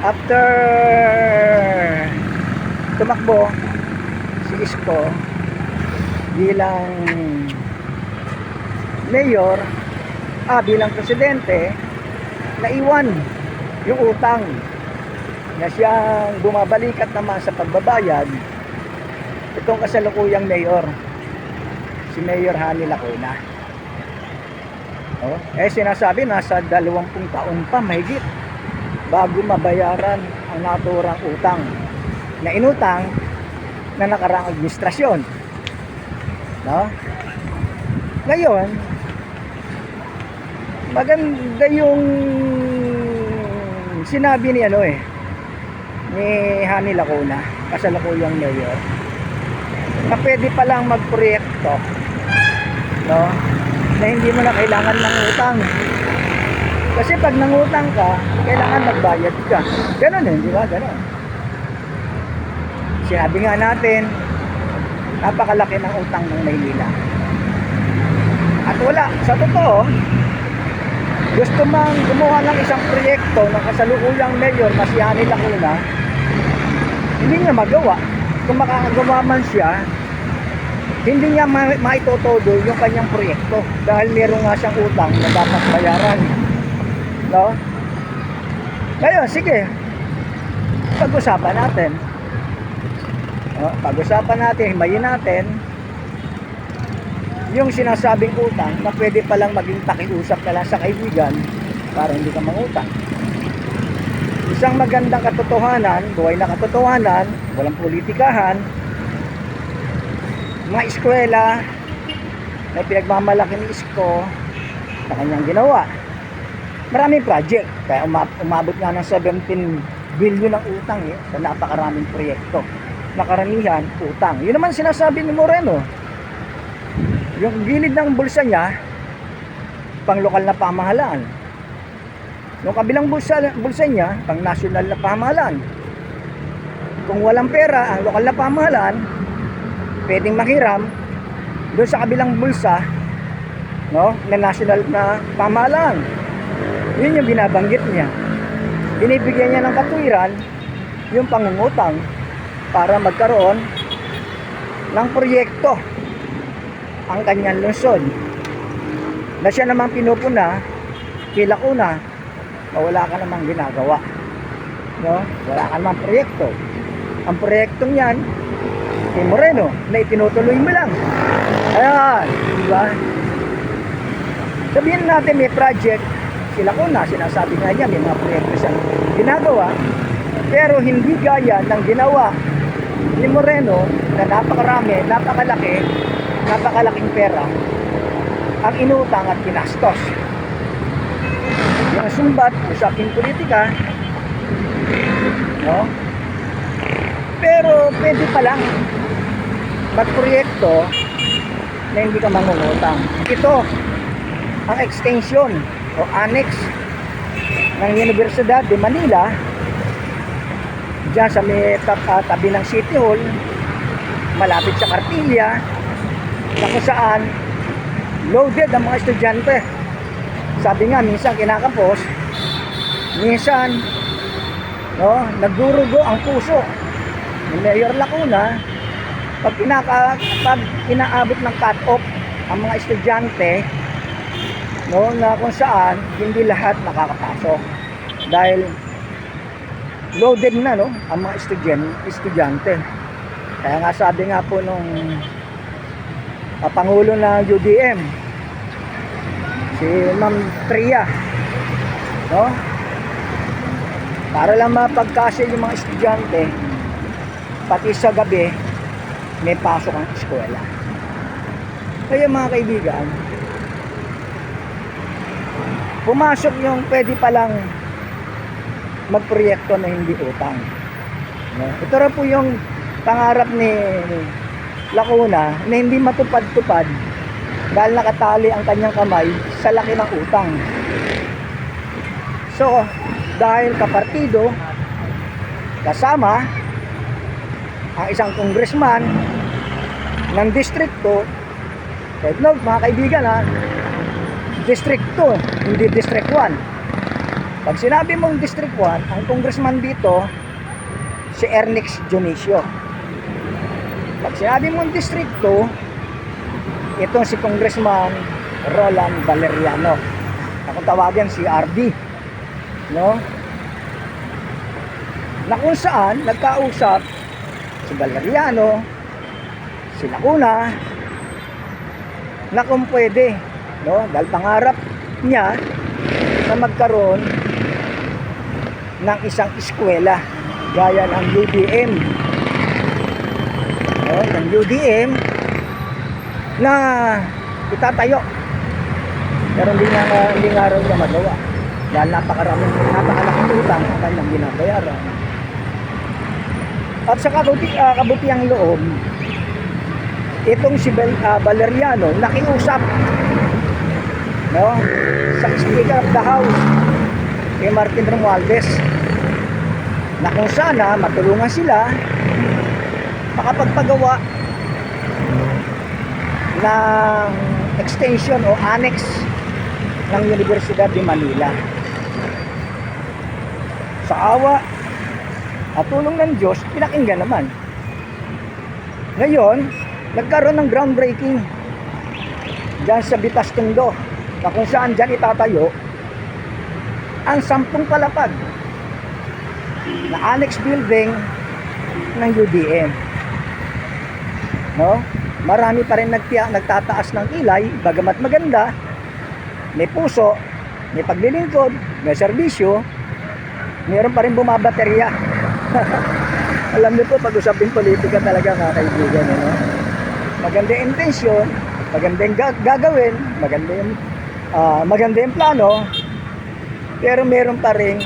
after tumakbo si Isko bilang mayor ah bilang presidente naiwan yung utang na siyang bumabalikat naman sa pagbabayad itong kasalukuyang mayor si Mayor Hani Lacuna. Oh, eh sinasabi nasa 20 taon pa mahigit bago mabayaran ang naturang utang na inutang na nakaraang administrasyon. No? Ngayon, maganda yung sinabi ni ano eh, ni Hani Lacuna, kasalukuyang mayor, na pwede palang magproyekto, no? Na hindi mo na kailangan ng utang. Kasi pag nangutang ka, kailangan magbayad ka. Ganon eh, di ba? Ganon. Sinabi nga natin, napakalaki ng utang ng Maynila. At wala, sa totoo, gusto mang gumawa ng isang proyekto ng kasalukuyang mayor na si Ani Lacuna, hindi niya magawa. Kung makakagawa man siya, hindi niya ma maitotodo yung kanyang proyekto dahil meron nga siyang utang na dapat bayaran. No? Ngayon, sige. Pag-usapan natin. No? Pag-usapan natin, himayin natin yung sinasabing utang na pwede palang maging pakiusap na lang sa kaibigan para hindi ka mangutang. Isang magandang katotohanan, buhay na katotohanan, walang politikahan, mga eskwela na pinagmamalaki ni Isko sa kanyang ginawa. Maraming project, kaya uma- umabot nga ng 17 billion ng utang eh, sa napakaraming proyekto. Nakaramihan, utang. Yun naman sinasabi ni Moreno. Yung gilid ng bulsa niya, pang lokal na pamahalaan. Yung kabilang bulsa, bulsa niya, pang national na pamahalaan. Kung walang pera, ang lokal na pamahalaan, pwedeng mahiram doon sa kabilang bulsa no, na national na pamahalaan. Yun yung binabanggit niya. Binibigyan niya ng katwiran yung pangungutang para magkaroon ng proyekto ang kanyang lungsod. Na siya namang pinupuna kila una na wala ka namang ginagawa. No? wala ka namang proyekto. Ang proyektong yan kay Moreno na itinutuloy mo lang. Ayan di ba? Sabihin natin may project sila kuna sinasabi nga niya may mga proyekto siyang ginagawa pero hindi gaya ng ginawa ni Moreno na napakarami, napakalaki napakalaking pera ang inutang at pinastos. Yung sumbat, usaping politika, no? Pero pwede pa lang magproyekto na hindi ka mangungutang. Ito, ang extension o annex ng Universidad de Manila. Dyan sa may ah, tabi ng City Hall. Malapit sa Cartilla na kung saan loaded ang mga estudyante. Sabi nga, minsan kinakapos, minsan no, nagdurugo ang puso ni Mayor Lacuna pag, pinaka, pag inaabot ng cut-off ang mga estudyante no, na kung saan hindi lahat nakakapasok. Dahil loaded na no, ang mga estudyan, estudyante. Kaya nga sabi nga po nung uh, Pangulo ng UDM si Ma'am Tria no? Para lang mapagkasya yung mga estudyante pati sa gabi may pasok ang eskwela. Kaya mga kaibigan pumasok yung pwede palang magproyekto na hindi utang no? ito rin po yung pangarap ni Lacuna na hindi matupad-tupad dahil nakatali ang kanyang kamay sa laki ng utang. So, dahil kapartido, kasama ang isang congressman ng distrito, kahit note mga kaibigan ha, District 2, hindi District 1. Pag sinabi mong District 1, ang congressman dito, si Ernix Dionisio. Pag sinabi mong District 2, itong si Congressman Roland Valeriano. Ako tawagan si RD. No? Na kung saan nagkausap si Valeriano, si Lacuna, na kung pwede, no? Dahil pangarap niya na magkaroon ng isang eskwela gaya ng UDM. No? Ng UDM na itatayo. Pero hindi nga, hindi nga raw niya magawa. Dahil napakaraming, napakalaking utang ang kanyang binabayaran. At sa kabuti, ah, kabutiang loob, itong si Bel, ah, Valeriano nakiusap no, sa Speaker of the House kay Martin Romualdez na kung sana matulungan sila makapagpagawa ng extension o annex ng Universidad de Manila. Sa awa at tulong ng Diyos, pinakinggan naman. Ngayon, nagkaroon ng groundbreaking dyan sa Bitas Tundo na kung saan dyan itatayo ang sampung palapag na annex building ng UDM. No? Marami pa rin nagtiya, nagtataas ng kilay, bagamat maganda, may puso, may paglilingkod, may serbisyo, meron pa rin bumabaterya. Alam niyo po, pag-usapin politika talaga mga kaibigan. Ano? Maganda yung intensyon, maganda gagawin, maganda yung, ah, maganda yung plano, pero meron pa rin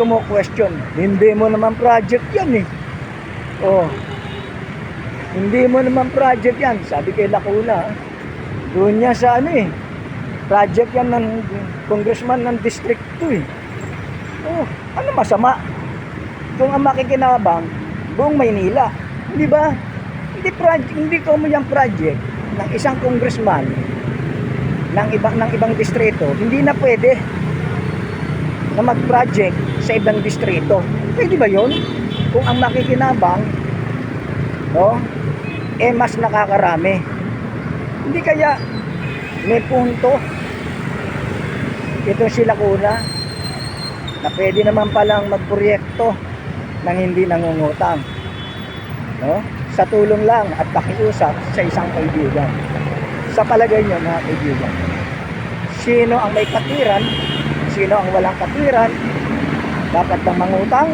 tumo-question. Hindi mo naman project yan eh. Oh. Hindi mo naman project yan. Sabi kay Lacuna, doon niya sa ano eh. Project yan ng congressman ng District 2 eh. Oh, ano masama? Kung ang makikinabang, buong Maynila. Di ba? Hindi project, hindi ko mo yung project ng isang congressman ng ibang ng ibang distrito, hindi na pwede na mag-project sa ibang distrito. Pwede ba 'yon? Kung ang makikinabang no, eh mas nakakarami. Hindi kaya may punto ito sila kuna na pwede naman palang magproyekto ng hindi nangungutang. No? Sa tulong lang at pakiusap sa isang kaibigan. Sa palagay nyo mga kaibigan, sino ang may katiran, sino ang walang katiran, dapat bang mangutang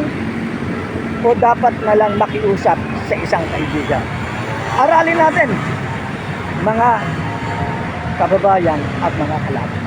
o dapat na lang makiusap sa isang kaibigan. Aralin natin mga kababayan at mga kalaban.